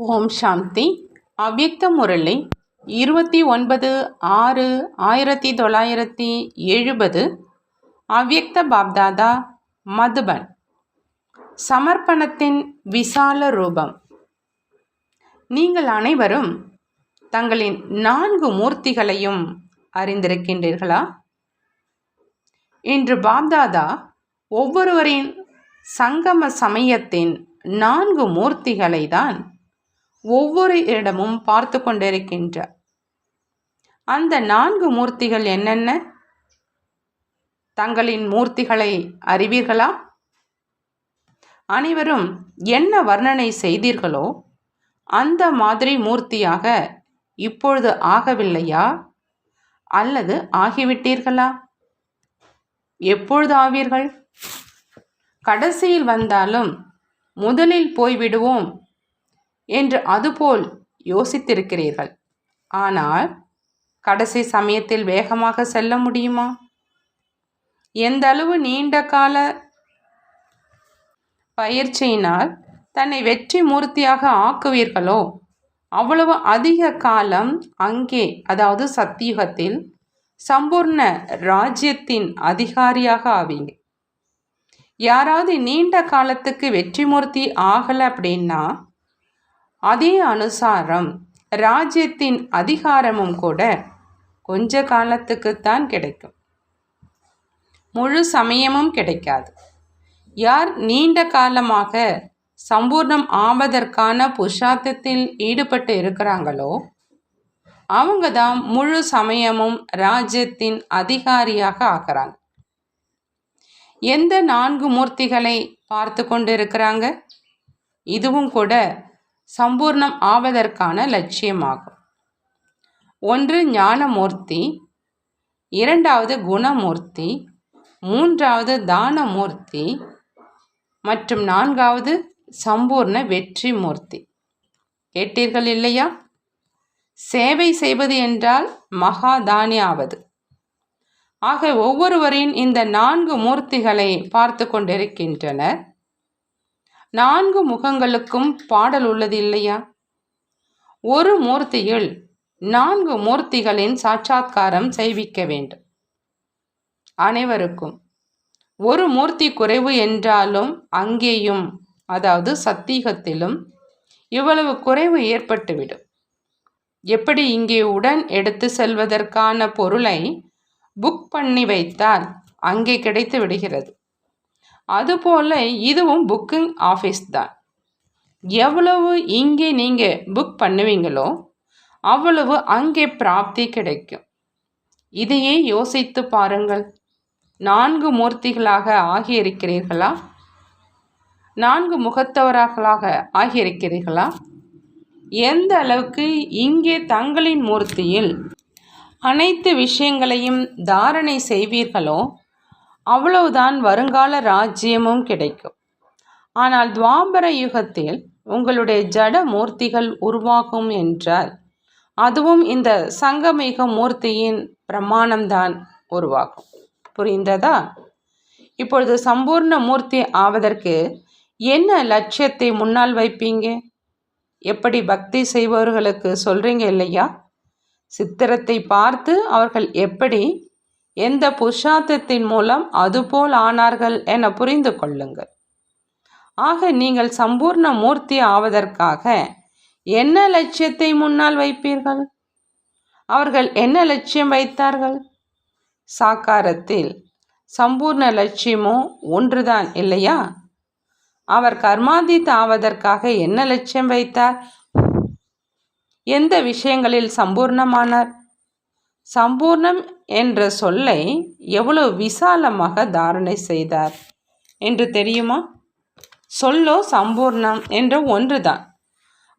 ஓம் சாந்தி. அவ்யக்த முரளி இருபத்தி ஒன்பது ஆறு ஆயிரத்தி தொள்ளாயிரத்தி எழுபது. அவ்யக்த பாப்தாதா மதுபன். சமர்ப்பணத்தின் விசால ரூபம். நீங்கள் அனைவரும் தங்களின் நான்கு மூர்த்திகளையும் அறிந்திருக்கின்றீர்களா? இன்று பாப்தாதா ஒவ்வொருவரின் சங்கம சமயத்தின் நான்கு மூர்த்திகளை தான் ஒவ்வொரு இடமும் பார்த்து கொண்டிருக்கின்றார் அந்த நான்கு மூர்த்திகள் என்னென்ன? தங்களின் மூர்த்திகளை அறிவீர்களா? அனைவரும் என்ன வர்ணனை செய்தீர்களோ அந்த மாதிரி மூர்த்தியாக இப்பொழுது ஆகவில்லையா? அல்லது ஆகிவிட்டீர்களா? எப்பொழுது ஆவீர்கள்? கடைசியில் வந்தாலும் முதலில் போய்விடுவோம். என்று அதுபோல் யோசித்திருக்கிறீர்கள். ஆனால் கடைசி சமயத்தில் வேகமாக செல்ல முடியுமா? எந்த அளவு நீண்ட கால பயிற்சியினால் தன்னை வெற்றி மூர்த்தியாக ஆக்குவீர்களோ அவ்வளவு அதிக காலம் அங்கே அதாவது சத்தியுகத்தில் சம்பூர்ண ராஜ்யத்தின் அதிகாரியாக ஆவீங்க. யாராவது நீண்ட காலத்துக்கு வெற்றி மூர்த்தி ஆகலை அப்படின்னா அதே அனுசாரம் ராஜ்யத்தின் அதிகாரமும் கூட கொஞ்ச காலத்துக்குத்தான் கிடைக்கும். முழு சமயமும் கிடைக்காது. யார் நீண்ட காலமாக சம்பூர்ணம் ஆவதற்கான புருஷார்த்தத்தில் ஈடுபட்டு இருக்கிறாங்களோ அவங்க தான் முழு சமயமும் ராஜ்யத்தின் அதிகாரியாக ஆகிறாங்க எந்த நான்கு மூர்த்திகளை பார்த்து கொண்டு இருக்கிறாங்க இதுவும் கூட சம்பூர்ணம் ஆவதற்கான லட்சியமாகும். ஒன்று ஞானமூர்த்தி. இரண்டாவது குணமூர்த்தி. மூன்றாவது தானமூர்த்தி. மற்றும் நான்காவது சம்பூர்ண வெற்றி மூர்த்தி கேட்டீர்கள் இல்லையா? சேவை செய்வது என்றால் மகாதானியாவது. ஆக ஒவ்வொருவரின் இந்த நான்கு மூர்த்திகளை பார்த்து கொண்டிருக்கின்றனர். நான்கு முகங்களுக்கும் பாடல் உள்ளது இல்லையா ஒரு மூர்த்தியில் நான்கு மூர்த்திகளின் சாட்சாத்காரம் செய்விக்க வேண்டும். அனைவருக்கும். ஒரு மூர்த்தி குறைவு என்றாலும் அங்கேயும் அதாவது சத்தீகத்திலும் இவ்வளவு குறைவு ஏற்பட்டுவிடும். எப்படி இங்கே உடன் எடுத்து செல்வதற்கான பொருளை புக் பண்ணி வைத்தால் அங்கே கிடைத்து விடுகிறது. அதுபோல் இதுவும் புக்கிங் ஆஃபீஸ் தான். எவ்வளவு இங்கே நீங்கள் புக் பண்ணுவீங்களோ அவ்வளவு அங்கே பிராப்தி கிடைக்கும். இதையே யோசித்து பாருங்கள். நான்கு மூர்த்திகளாக ஆகியிருக்கிறீர்களா? நான்கு முகத்தவராக ஆகியிருக்கிறீர்களா? எந்த அளவுக்கு இங்கே தங்களின் மூர்த்தியில் அனைத்து விஷயங்களையும் தாரணை செய்வீர்களோ அவ்வளவுதான் வருங்கால ராஜ்யமும் கிடைக்கும். ஆனால் துவாபர யுகத்தில் உங்களுடைய ஜட மூர்த்திகள் உருவாகும் என்றால் அதுவும் இந்த சங்கமிக மூர்த்தியின் பிரமாணம்தான் உருவாகும். புரிந்ததா? இப்பொழுது சம்பூர்ண மூர்த்தி ஆவதற்கு என்ன லட்சியத்தை முன்னால் வைப்பீங்க? எப்படி பக்தி செய்பவர்களுக்கு சொல்கிறீங்க இல்லையா? சித்திரத்தை பார்த்து அவர்கள் எப்படி எந்த புருஷார்த்தத்தின் மூலம் அதுபோல் ஆனார்கள் என புரிந்து கொள்ளுங்கள். ஆக நீங்கள் சம்பூர்ண மூர்த்தி ஆவதற்காக என்ன லட்சியத்தை முன்னால் வைப்பீர்கள்? அவர்கள் என்ன லட்சியம் வைத்தார்கள்? சாக்காரத்தில் சம்பூர்ண லட்சியமோ ஒன்றுதான் இல்லையா? அவர் கர்மாதித் ஆவதற்காக என்ன லட்சியம் வைத்தார்? எந்த விஷயங்களில் சம்பூர்ணமானார்? சம்பூர்ணம் என்ற சொல்லை எவ்வளவு விசாலமாக தாரணை செய்தார்? என்று தெரியுமா? சொல்லோ சம்பூர்ணம் என்ற ஒன்றுதான்.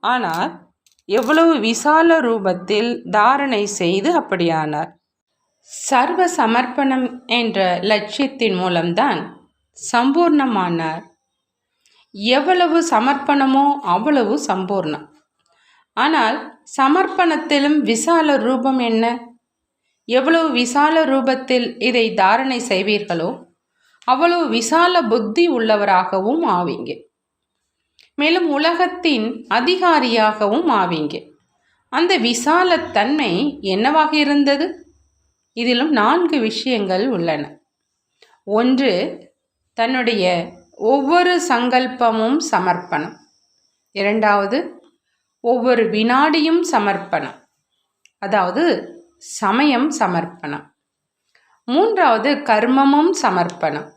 ஆனால் எவ்வளவு விசால ரூபத்தில் தாரணை செய்து அப்படியானார்? சர்வ சமர்ப்பணம் என்ற லட்சியத்தின் மூலம்தான் சம்பூர்ணமானார். எவ்வளவு சமர்ப்பணமோ அவ்வளவு சம்பூர்ணம். ஆனால் சமர்ப்பணத்திலும் விசால ரூபம் என்ன? எவ்வளவு விசால ரூபத்தில் இதை தாரணை செய்வீர்களோ அவ்வளவு விசால புத்தி உள்ளவராகவும் ஆவீங்க. மேலும் உலகத்தின் அதிகாரியாகவும் ஆவீங்க. அந்த விசாலத்தன்மை என்னவாக இருந்தது? இதிலும் நான்கு விஷயங்கள் உள்ளன. ஒன்று தன்னுடைய ஒவ்வொரு சங்கல்பமும் சமர்ப்பணம். இரண்டாவது ஒவ்வொரு வினாடியும் சமர்ப்பணம். அதாவது சமயம் சமர்ப்பணம். மூன்றாவது கர்மமும் சமர்ப்பணம்.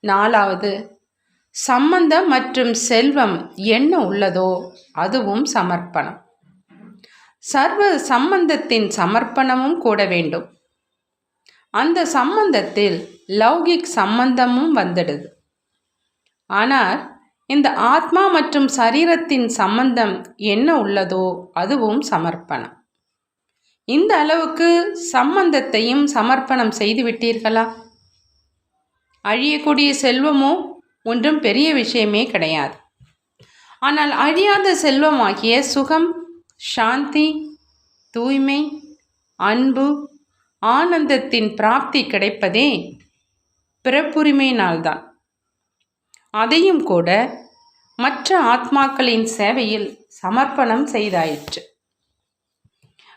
நாலாவது சம்பந்தம் மற்றும் செல்வம் என்ன உள்ளதோ அதுவும் சமர்ப்பணம். சர்வ சம்பந்தத்தின் சமர்ப்பணமும் கூட வேண்டும். அந்த சம்பந்தத்தில் லௌகிக் சம்பந்தமும் வந்துடுது. ஆனால் இந்த ஆத்மா மற்றும் சரீரத்தின் சம்பந்தம் என்ன உள்ளதோ அதுவும் சமர்ப்பணம். இந்த அளவுக்கு சம்பந்தத்தையும் சமர்ப்பணம் செய்து விட்டீர்களா? அழியக்கூடிய செல்வமோ ஒன்றும் பெரிய விஷயமே கிடையாது. ஆனால் அழியாத செல்வமாகிய சுகம் சாந்தி தூய்மை அன்பு ஆனந்தத்தின் பிராப்தி கிடைப்பதே பிறப்புரிமையினால்தான். அதையும் கூட மற்ற ஆத்மாக்களின் சேவையில் சமர்ப்பணம் செய்தாயிற்று.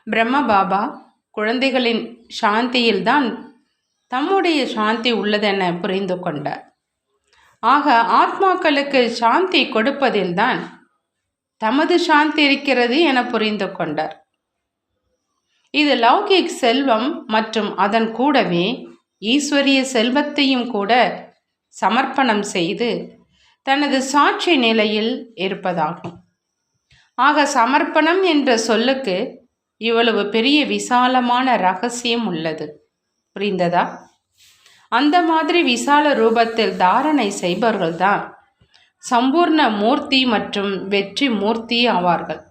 பிரம்ம பாபா குழந்தைகளின் சாந்தியில்தான் தம்முடைய சாந்தி உள்ளதென புரிந்து கொண்டார். ஆக ஆத்மாக்களுக்கு சாந்தி கொடுப்பதில்தான் தமது சாந்தி இருக்கிறது என புரிந்து கொண்டார். இது லௌகிக் செல்வம் மற்றும் அதன் கூடவே ஈஸ்வரிய செல்வத்தையும் கூட சமர்ப்பணம் செய்து தனது சாட்சி நிலையில் இருப்பதாகும். ஆக சமர்ப்பணம் என்ற சொல்லுக்கு இவ்வளவு பெரிய விசாலமான ரகசியம் உள்ளது. புரிந்ததா? அந்த மாதிரி விசால ரூபத்தில் தாரணை செய்பவர்கள்தான் சம்பூர்ண மூர்த்தி மற்றும் வெற்றி மூர்த்தி ஆவார்கள்.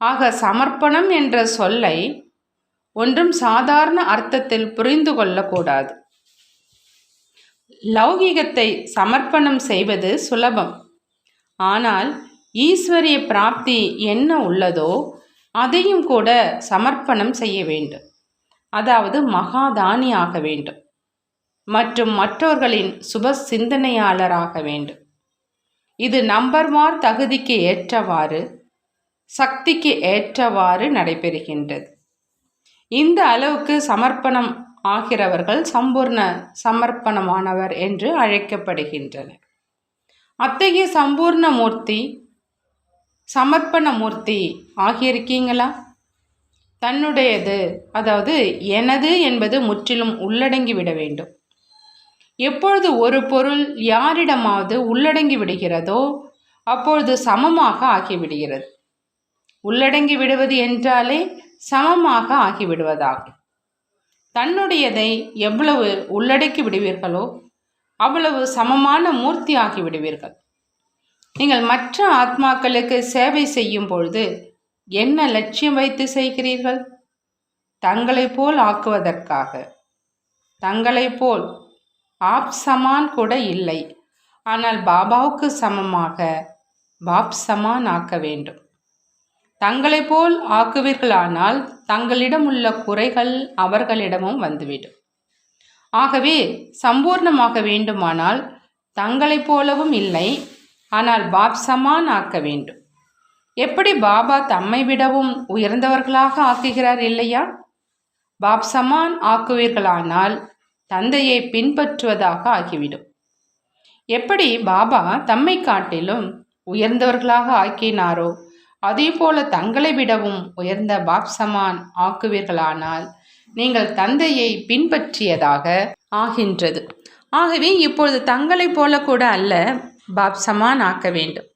ஆக சமர்ப்பணம் என்ற சொல்லை ஒன்றும் சாதாரண அர்த்தத்தில் புரிந்து கொள்ளக்கூடாது. லௌகிகத்தை சமர்ப்பணம் செய்வது சுலபம். ஆனால் ஈஸ்வரிய பிராப்தி என்ன உள்ளதோ அதையும் கூட சமர்ப்பணம் செய்ய வேண்டும். அதாவது மகாதானி ஆக வேண்டும். மற்றும் மற்றவர்களின் சுப சிந்தனையாளராக வேண்டும். இது நம்பர்மார் தகுதிக்கு ஏற்றவாறு சக்திக்கு ஏற்றவாறு நடைபெறுகின்றது. இந்த அளவுக்கு சமர்ப்பணம் ஆகிறவர்கள் சம்பூர்ண சமர்ப்பணமானவர் என்று அழைக்கப்படுகின்றனர். அத்தகைய சம்பூர்ண மூர்த்தி சமர்ப்பண மூர்த்தி ஆகியிருக்கீங்களா? தன்னுடையது அதாவது எனது என்பது முற்றிலும் உள்ளடங்கி விட வேண்டும். எப்பொழுது ஒரு பொருள் யாரிடமாவது உள்ளடங்கி விடுகிறதோ அப்பொழுது சமமாக ஆகிவிடுகிறது. உள்ளடங்கி விடுவது என்றாலே சமமாக ஆகிவிடுவதாகும். தன்னுடையதை எவ்வளவு உள்ளடக்கி விடுவீர்களோ அவ்வளவு சமமான மூர்த்தி ஆகிவிடுவீர்கள் நீங்கள் மற்ற ஆத்மாக்களுக்கு சேவை செய்யும் பொழுது என்ன லட்சியம் வைத்து செய்கிறீர்கள்? தங்களைப் போல் ஆக்குவதற்காக. தங்களைப் போல். ஆப் சமான் கூட இல்லை. ஆனால் பாபாவுக்கு சமமாக பாப் சமான் ஆக்க வேண்டும். தங்களை போல் ஆக்குவீர்களானால் தங்களிடம் உள்ள குறைகள் அவர்களிடமும் வந்துவிடும். ஆகவே சம்பூர்ணமாக வேண்டுமானால் தங்களைப் போலவும் இல்லை ஆனால் பாப் சமான் ஆக்க வேண்டும். எப்படி பாபா தம்மை விடவும் உயர்ந்தவர்களாக ஆக்குகிறார் இல்லையா? பாப் சமான் ஆக்குவீர்களானால் தந்தையை பின்பற்றுவதாக ஆகிவிடும். எப்படி பாபா தம்மை காட்டிலும் உயர்ந்தவர்களாக ஆக்கினாரோ அதேபோல தங்களை விடவும் உயர்ந்த பாப்சமான் ஆக்குவீர்களானால் நீங்கள் தந்தையை பின்பற்றியதாக ஆகின்றது. ஆகவே இப்பொழுது தங்களைப் போல கூட அல்ல பாப்சமான் ஆக்க வேண்டும்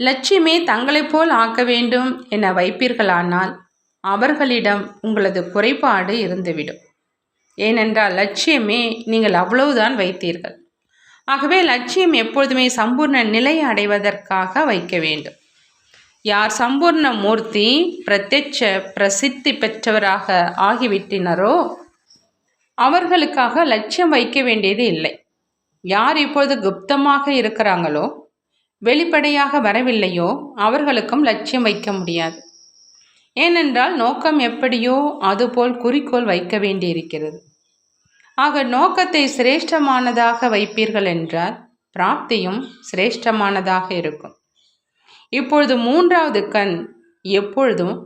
லட்சியமே தங்களைப் போல் ஆக்க வேண்டும் என வைப்பீர்களானால் அவர்களிடம் உங்களது குறைபாடு இருந்துவிடும். ஏனென்றால் லட்சியமே நீங்கள் அவ்வளவுதான் வைத்தீர்கள். ஆகவே லட்சியம் எப்பொழுதுமே சம்பூர்ண நிலை அடைவதற்காக வைக்க வேண்டும் யார் சம்பூர்ண மூர்த்தி பிரத்யட்ச பிரசித்தி பெற்றவராக ஆகிவிட்டினரோ அவர்களுக்காக லட்சியம் வைக்க வேண்டியது இல்லை. யார் இப்பொழுது குப்தமாக இருக்கிறாங்களோ வெளிப்படையாக வரவில்லையோ அவர்களுக்கும் லட்சியம் வைக்க முடியாது. ஏனென்றால் நோக்கம் எப்படியோ அதுபோல் குறிக்கோள் வைக்க வேண்டியிருக்கிறது. ஆக நோக்கத்தை சிரேஷ்டமானதாக வைப்பீர்கள் என்றால் பிராப்தியும் சிரேஷ்டமானதாக இருக்கும். இப்பொழுது மூன்றாவது கண் எப்பொழுதும்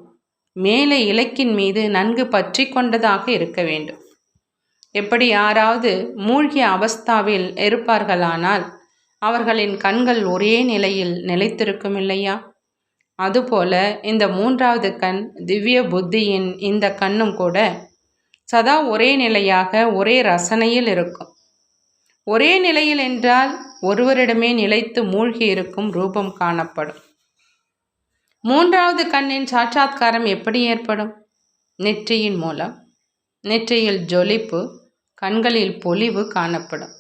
மேலே இலக்கின் மீது நன்கு பற்றி கொண்டதாக இருக்க வேண்டும். எப்படி யாராவது மூழ்கிய அவஸ்தாவில் இருப்பார்களானால் அவர்களின் கண்கள் ஒரே நிலையில் நிலைத்திருக்கும் இல்லையா அதுபோல இந்த மூன்றாவது கண் திவ்ய புத்தியின் இந்த கண்ணும் கூட சதா ஒரே நிலையாக ஒரே ரசனையில் இருக்கும். ஒரே நிலையில் என்றால் ஒருவரிடமே நிலைத்து மூழ்கி இருக்கும் ரூபம் காணப்படும். மூன்றாவது கண்ணின் சாட்சாத்காரம் எப்படி ஏற்படும்? நெற்றியின் மூலம். நெற்றியில் ஜொலிப்பு கண்களில் பொலிவு காணப்படும்.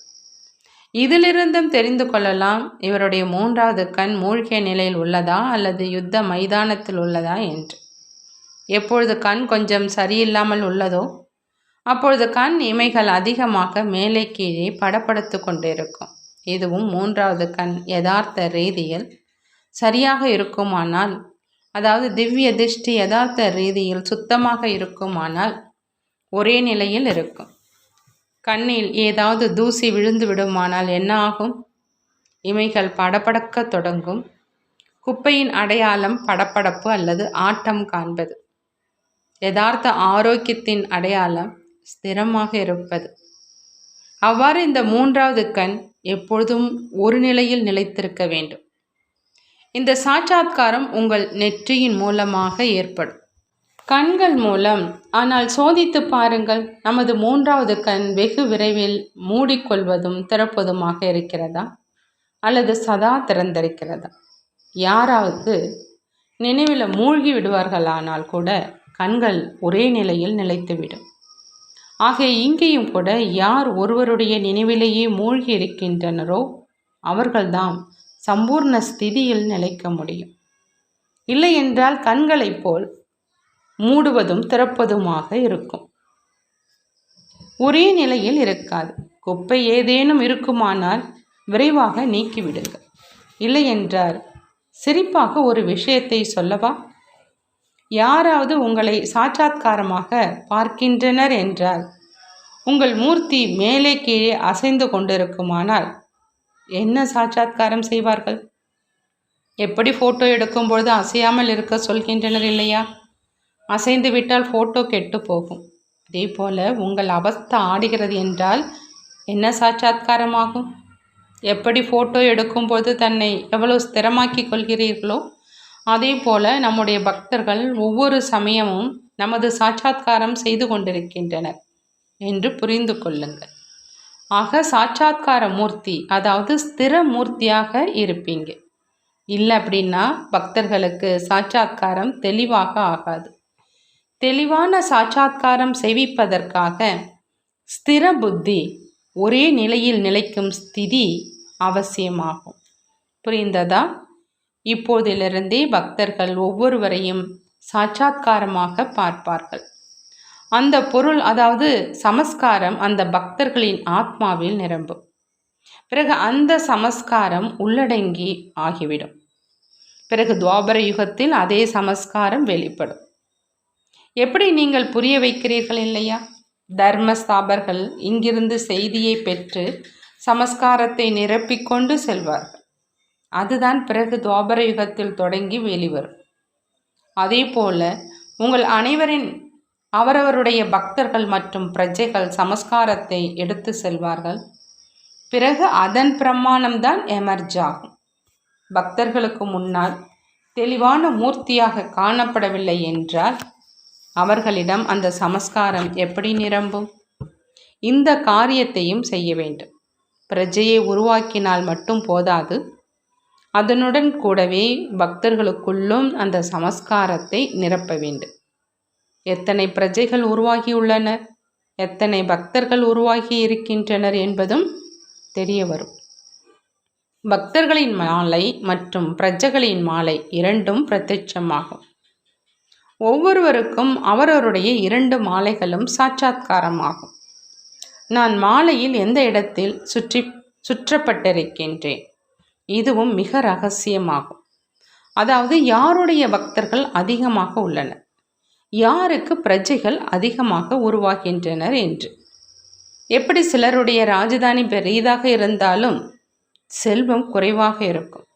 இதிலிருந்தும் தெரிந்து கொள்ளலாம் இவருடைய மூன்றாவது கண் மூழ்கிய நிலையில் உள்ளதா அல்லது யுத்த மைதானத்தில் உள்ளதா என்று. எப்பொழுது கண் கொஞ்சம் சரியில்லாமல் உள்ளதோ அப்பொழுது கண் இமைகள் அதிகமாக மேலே கீழே படப்படுத்து கொண்டிருக்கும். இதுவும் மூன்றாவது கண் யதார்த்த ரீதியில் சரியாக இருக்குமானால் அதாவது திவ்ய திருஷ்டி யதார்த்த ரீதியில் சுத்தமாக இருக்குமானால் ஒரே நிலையில் இருக்கும். கண்ணில் ஏதாவது தூசி விழுந்து விடுமானால் என்ன ஆகும்? இமைகள் படபடக்க தொடங்கும். குப்பையின் அடையாளம் படப்படப்பு அல்லது ஆட்டம் காண்பது. யதார்த்த ஆரோக்கியத்தின் அடையாளம் ஸ்திரமாக இருப்பது. அவ்வாறு இந்த மூன்றாவது கண் எப்பொழுதும் ஒரு நிலையில் நிலைத்திருக்க வேண்டும். இந்த சாட்சாத்காரம் உங்கள் நெற்றியின் மூலமாக ஏற்படும். கண்கள் மூலம். ஆனால் சோதித்து பாருங்கள் நமது மூன்றாவது கண் வெகு விரைவில் மூடிக்கொள்வதும் திறப்பதுமாக இருக்கிறதா? அல்லது சதா திறந்திருக்கிறதா? யாராவது நினைவில் மூழ்கி விடுவார்களானால் கூட கண்கள் ஒரே நிலையில் நிலைத்துவிடும். ஆக இங்கேயும் கூட யார் ஒருவருடைய நினைவிலேயே மூழ்கி இருக்கின்றனரோ அவர்கள்தான் சம்பூர்ண ஸ்திதியில் நிலைக்க முடியும். இல்லையென்றால் கண்களைப் போல் மூடுவதும் திறப்பதுமாக இருக்கும். ஒரே நிலையில் இருக்காது. குப்பை ஏதேனும் இருக்குமானால் விரைவாக நீக்கிவிடுங்கள். இல்லை என்றார் சிரிப்பாக ஒரு விஷயத்தை சொல்லவா? யாராவது உங்களை சாட்சாத்காரமாக பார்க்கின்றனர் என்றால் உங்கள் மூர்த்தி மேலே கீழே அசைந்து கொண்டிருக்குமானால் என்ன சாட்சாத்காரம் செய்வார்கள்? எப்படி ஃபோட்டோ எடுக்கும் பொழுது அசையாமல் இருக்க சொல்கின்றனர் இல்லையா? அசைந்து விட்டால் ஃபோட்டோ கெட்டு போகும். அதே போல் உங்கள் அவஸ்தை ஆடுகிறது என்றால் என்ன சாட்சாத்காரமாகும்? எப்படி ஃபோட்டோ எடுக்கும்போது தன்னை எவ்வளோ ஸ்திரமாக்கி கொள்கிறீர்களோ அதே போல் நம்முடைய பக்தர்கள் ஒவ்வொரு சமயமும் நமது சாட்சாத்காரம் செய்து கொண்டிருக்கின்றனர் என்று புரிந்து கொள்ளுங்கள். ஆக சாட்சாத்கார மூர்த்தி அதாவது ஸ்திர மூர்த்தியாக இருப்பீங்க. இல்லை அப்படின்னா பக்தர்களுக்கு சாட்சாத்காரம் தெளிவாக ஆகாது. தெளிவான சாட்சாத்காரம் செய்விப்பதற்காக ஸ்திர புத்தி ஒரே நிலையில் நிலைக்கும் ஸ்திதி அவசியமாகும். புரிந்ததா? இப்போதிலிருந்தே பக்தர்கள் ஒவ்வொருவரையும் சாட்சாத்காரமாக பார்ப்பார்கள். அந்த பொருள் அதாவது சமஸ்காரம் அந்த பக்தர்களின் ஆத்மாவில் நிரம்பும். பிறகு அந்த சமஸ்காரம் உள்ளடங்கி ஆகிவிடும். பிறகு துவாபர யுகத்தில் அதே சமஸ்காரம் வெளிப்படும். எப்படி நீங்கள் புரிய வைக்கிறீர்கள் இல்லையா? தர்மஸ்தாபர்கள் இங்கிருந்து செய்தியை பெற்று சமஸ்காரத்தை நிரப்பிக்கொண்டு செல்வார்கள். அதுதான் பிறகு துவாபர யுகத்தில் தொடங்கி வெளிவரும். அதே போல உங்கள் அனைவரின் அவரவருடைய பக்தர்கள் மற்றும் பிரஜைகள் சமஸ்காரத்தை எடுத்து செல்வார்கள். பிறகு அதன் பிரமாணம்தான் எமர்ஜ் ஆகும் பக்தர்களுக்கு முன்னால் தெளிவான மூர்த்தியாக காணப்படவில்லை என்றால் அவர்களிடம் அந்த சமஸ்காரம் எப்படி நிரம்பும்? இந்த காரியத்தையும் செய்ய வேண்டும். பிரஜையை உருவாக்கினால் மட்டும் போதாது. அதனுடன் கூடவே பக்தர்களுக்குள்ளும் அந்த சமஸ்காரத்தை நிரப்ப வேண்டும். எத்தனை பிரஜைகள் உருவாகியுள்ளனர்? எத்தனை பக்தர்கள் உருவாகி இருக்கின்றனர் என்பதும் தெரிய வரும். பக்தர்களின் மாலை மற்றும் பிரஜைகளின் மாலை இரண்டும் பிரத்யட்சமாகும். ஒவ்வொருவருக்கும் அவரவருடைய இரண்டு மாலைகளும் சாட்சாத்காரமாகும். நான் மாலையில் எந்த இடத்தில் சுற்றி சுற்றப்பட்டிருக்கின்றேன்? இதுவும் மிக ரகசியமாகும். அதாவது யாருடைய பக்தர்கள் அதிகமாக உள்ளனர்? யாருக்கு பிரஜைகள் அதிகமாக உருவாகின்றனர் என்று? எப்படி சிலருடைய ராஜதானி பெரியதாக இருந்தாலும் செல்வம் குறைவாக இருக்கும்.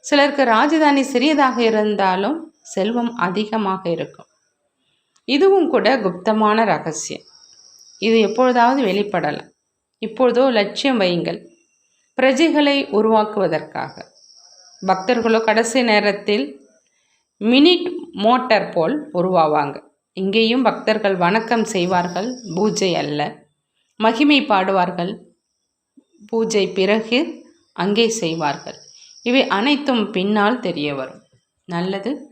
சிலருக்கு ராஜதானி சிறியதாக இருந்தாலும் செல்வம் அதிகமாக இருக்கும். இதுவும் கூட குப்தமான ரகசியம். இது எப்பொழுதாவது வெளிப்படலாம். இப்பொழுதோ லட்சியம் வையுங்கள். பிரஜைகளை உருவாக்குவதற்காக. பக்தர்களோ கடைசி நேரத்தில் மினிட் மோட்டார் போல் உருவாவாங்க. இங்கேயும் பக்தர்கள் வணக்கம் செய்வார்கள். பூஜை அல்ல. மகிமை பாடுவார்கள். பூஜை பிறகு அங்கே செய்வார்கள். இவை அனைத்தும் பின்னால் தெரிய வரும். நல்லது